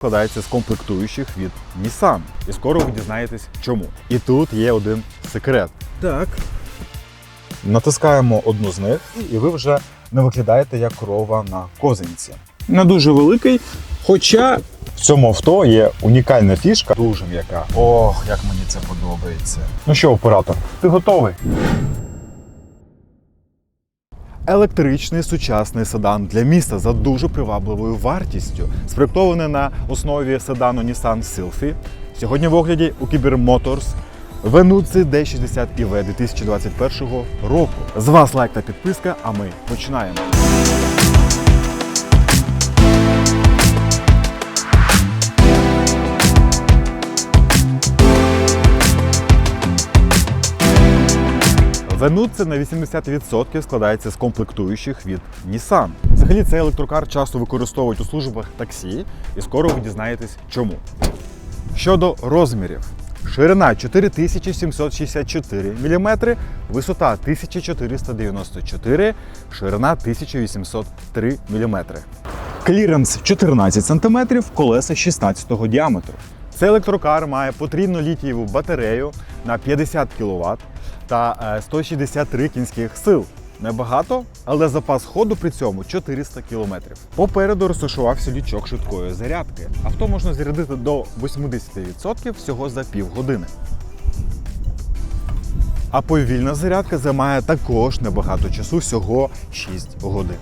складається з комплектуючих від Nissan. І скоро ви дізнаєтесь чому. І тут є один секрет. Так. Натискаємо одну з них, і ви вже не виглядаєте як корова на козинці. Не дуже великий, хоча В цьому авто є унікальна фішка, дуже м'яка. Ох, як мені це подобається. Ну що, оператор, ти готовий? Електричний сучасний седан для міста за дуже привабливою вартістю, спроєктований на основі седану Nissan Sylphy. Сьогодні в огляді у Кібер Motors Venuzi D60 EV 2021 року. З вас лайк та підписка, а ми починаємо. Venuzi на 80% складається з комплектуючих від Nissan. Взагалі цей електрокар часто використовують у службах таксі, і скоро ви дізнаєтесь чому. Щодо розмірів. Ширина 4764 мм, висота 1494, ширина 1803 мм. Кліренс 14 см, колеса 16 діаметру. Цей електрокар має потрібну літієву батарею на 50 кВт та е, 163 кінських сил. Небагато, але запас ходу при цьому 400 км. Попереду розташувався лічок швидкої зарядки. Авто можна зарядити до 80% всього за півгодини. А повільна зарядка займає також небагато часу, всього 6 годин.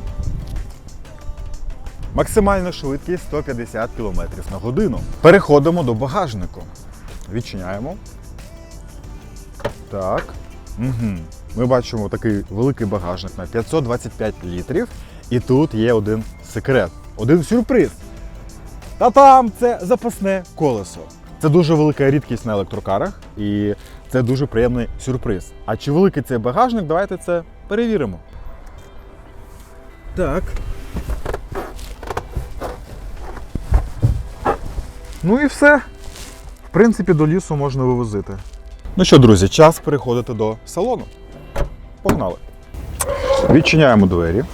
Максимальна швидкість 150 км на годину. Переходимо до багажнику. Відчиняємо. Так. Угу. Ми бачимо такий великий багажник на 525 літрів. І тут є один секрет, один сюрприз. Та там це запасне колесо. Це дуже велика рідкість на електрокарах, і це дуже приємний сюрприз. А чи великий цей багажник? Давайте це перевіримо. так. Ну і все. В принципі, до лісу можна вивозити. Ну що, друзі, час переходити до салону. Погнали. Відчиняємо двері.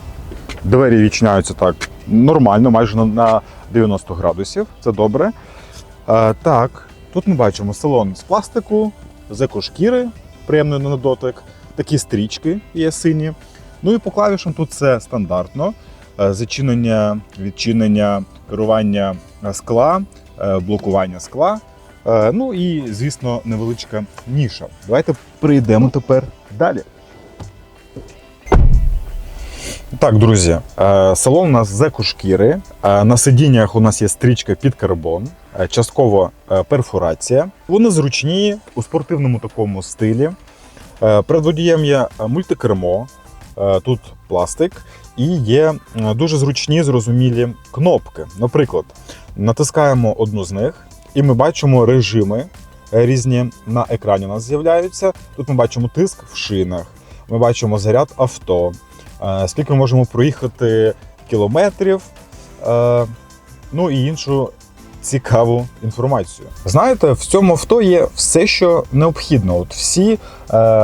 Двері відчиняються так нормально, майже на- на 90 градусів. Це добре. Е, так, тут ми бачимо салон з пластику, з екошкіри, приємний на дотик. Такі стрічки є сині. Ну і по клавішам тут все стандартно. Е, Зачинення, відчинення, керування е, скла, е, блокування скла. Е, Ну і, звісно, невеличка ніша. Давайте прийдемо тепер далі. Так, друзі, е, салон у нас з. Е, На сидіннях у нас є стрічка під карбон, частково перфорація. Вони зручні у спортивному такому стилі. Перед водієм є мультикермо, тут пластик, і є дуже зручні, зрозумілі кнопки. Наприклад, натискаємо одну з них, і ми бачимо режими е, різні на екрані у нас з'являються. Тут ми бачимо тиск в шинах, ми бачимо заряд авто, е, скільки ми можемо проїхати кілометрів, е, ну і іншу цікаву інформацію. Знаєте, в цьому авто є все, що необхідно, от всі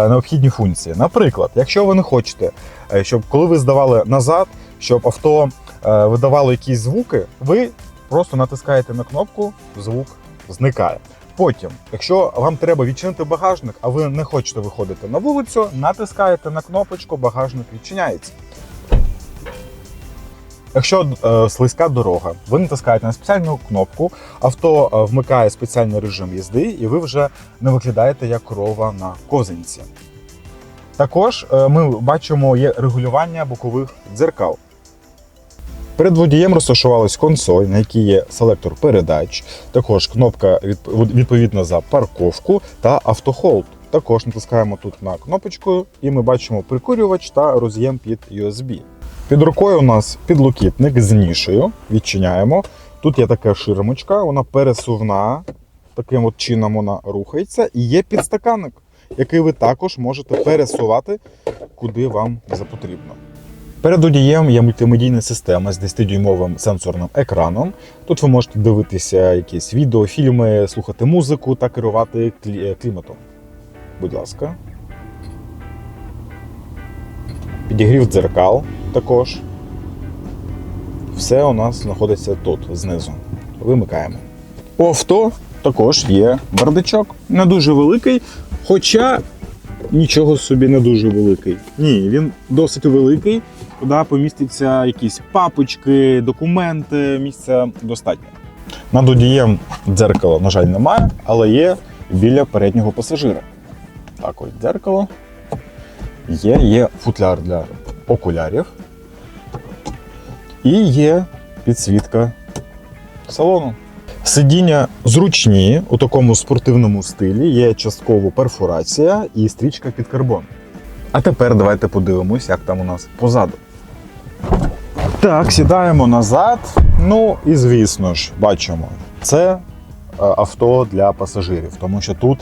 необхідні функції. Наприклад, якщо ви не хочете, щоб коли ви здавали назад, щоб авто видавало якісь звуки, ви просто натискаєте на кнопку, звук зникає. Потім, якщо вам треба відчинити багажник, а ви не хочете виходити на вулицю, натискаєте на кнопочку, багажник відчиняється. Якщо е, слизька дорога, ви натискаєте на спеціальну кнопку, авто е, вмикає спеціальний режим їзди, і ви вже не виглядаєте як корова на козинці. Також е, ми бачимо є регулювання бокових дзеркал. Перед водієм розташувалась консоль, на якій є селектор передач, також кнопка відп- відповідна за парковку та автохолд. Також натискаємо тут на кнопочку, і ми бачимо прикурювач та роз'єм під USB. Під рукою у нас підлокітник з нішею. Відчиняємо. Тут є така ширмочка, вона пересувна. Таким от чином вона рухається. І є підстаканник, який ви також можете пересувати, куди вам запотрібно. Перед водієм є мультимедійна система з 10-дюймовим сенсорним екраном. Тут ви можете дивитися якісь відео, фільми, слухати музику та керувати клі- кліматом. Будь ласка. Підігрів дзеркал також. Все у нас знаходиться тут, знизу. вимикаємо. У авто також є бардачок. Не дуже великий, хоча нічого собі не дуже великий. Ні, він досить великий. Туди помістяться якісь папочки, документи, місця достатньо. Над водієм дзеркала, на жаль, немає, але є біля переднього пасажира. Так, ось дзеркало. Є, є футляр для окулярів. І є підсвітка салону. Сидіння зручні у такому спортивному стилі, є частково перфорація і стрічка під карбон. А тепер давайте подивимось, як там у нас позаду. Так, сідаємо назад. Ну і звісно ж, бачимо, це е, авто для пасажирів, тому що тут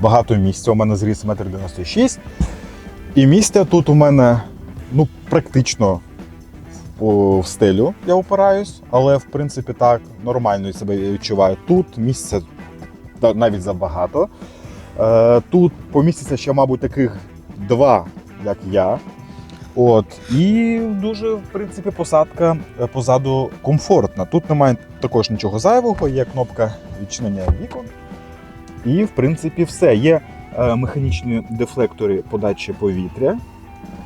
багато місця. У мене зріс 1,96 м. І місця тут у мене ну, практично в, стелю я опираюсь, але в принципі так нормально себе відчуваю. Тут місця навіть забагато. Е, тут поміститься ще, мабуть, таких два, як я. От і дуже, в принципі, посадка е, позаду комфортна. Тут немає також нічого зайвого, є кнопка відчинення вікон. І, в принципі, все. Є е, механічні дефлектори подачі повітря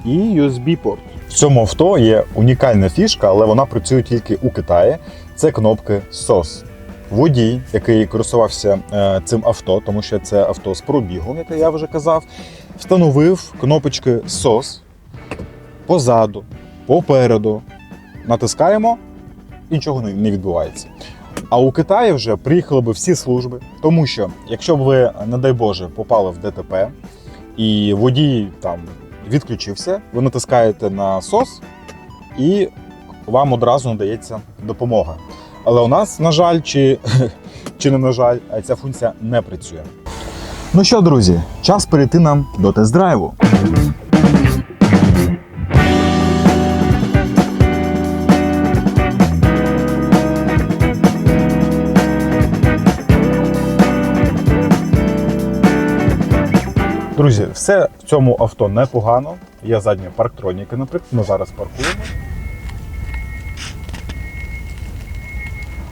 і USB-порт. В цьому авто є унікальна фішка, але вона працює тільки у Китаї. Це кнопки SOS. Водій, який користувався е, цим авто, тому що це авто з пробігом, як я вже казав, встановив кнопочки SOS позаду, попереду. Натискаємо, і нічого не відбувається. А у Китаї вже приїхали би всі служби, тому що якщо б ви, не дай Боже, попали в ДТП і водій там відключився, ви натискаєте на СОС і вам одразу надається допомога. Але у нас, на жаль, чи, чи не на жаль, ця функція не працює. Ну що, друзі, час перейти нам до тест-драйву. Друзі, все в цьому авто непогано. Є задні парктроніки, наприклад, ми зараз паркуємо.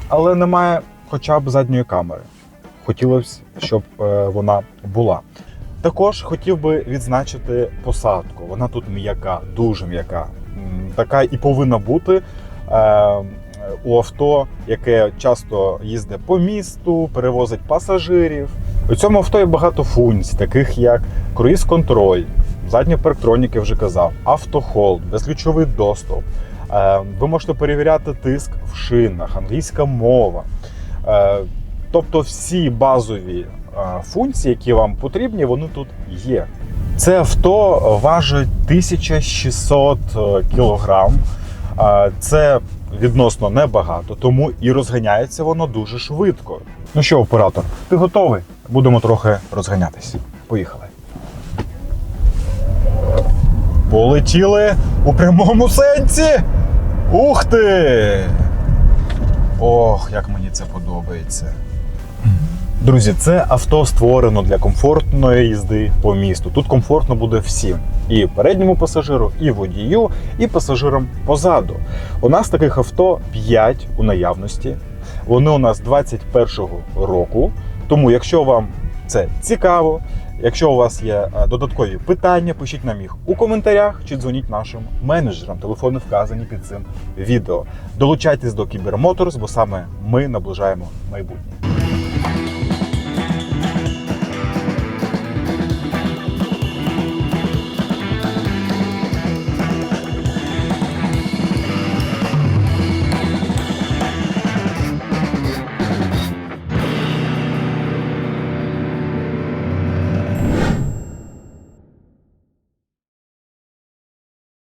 Але немає хоча б задньої камери. Хотілося б, щоб е, вона була. Також хотів би відзначити посадку. Вона тут м'яка, дуже м'яка. Така і повинна бути. Е, у авто, яке часто їздить по місту, перевозить пасажирів. У цьому авто є багато функцій, таких як круїз-контроль, задні парктроніки вже казав, автохолд, безключовий доступ. Е, Ви можете перевіряти тиск в шинах, англійська мова. Е, Тобто всі базові е, функції, які вам потрібні, вони тут є. Це авто важить 1600 кг. Це відносно небагато, тому і розганяється воно дуже швидко. Ну що, оператор, ти готовий? Будемо трохи розганятись. Поїхали. Полетіли у прямому сенсі. Ух ти! Ох, як мені це подобається. Друзі, це авто створено для комфортної їзди по місту. Тут комфортно буде всім: і передньому пасажиру, і водію, і пасажирам позаду. У нас таких авто 5 у наявності. Вони у нас 21-го року. Тому, якщо вам це цікаво, якщо у вас є е, додаткові питання, пишіть нам їх у коментарях чи дзвоніть нашим менеджерам. Телефони вказані під цим відео. Долучайтесь до Кібермоторс, бо саме ми наближаємо майбутнє.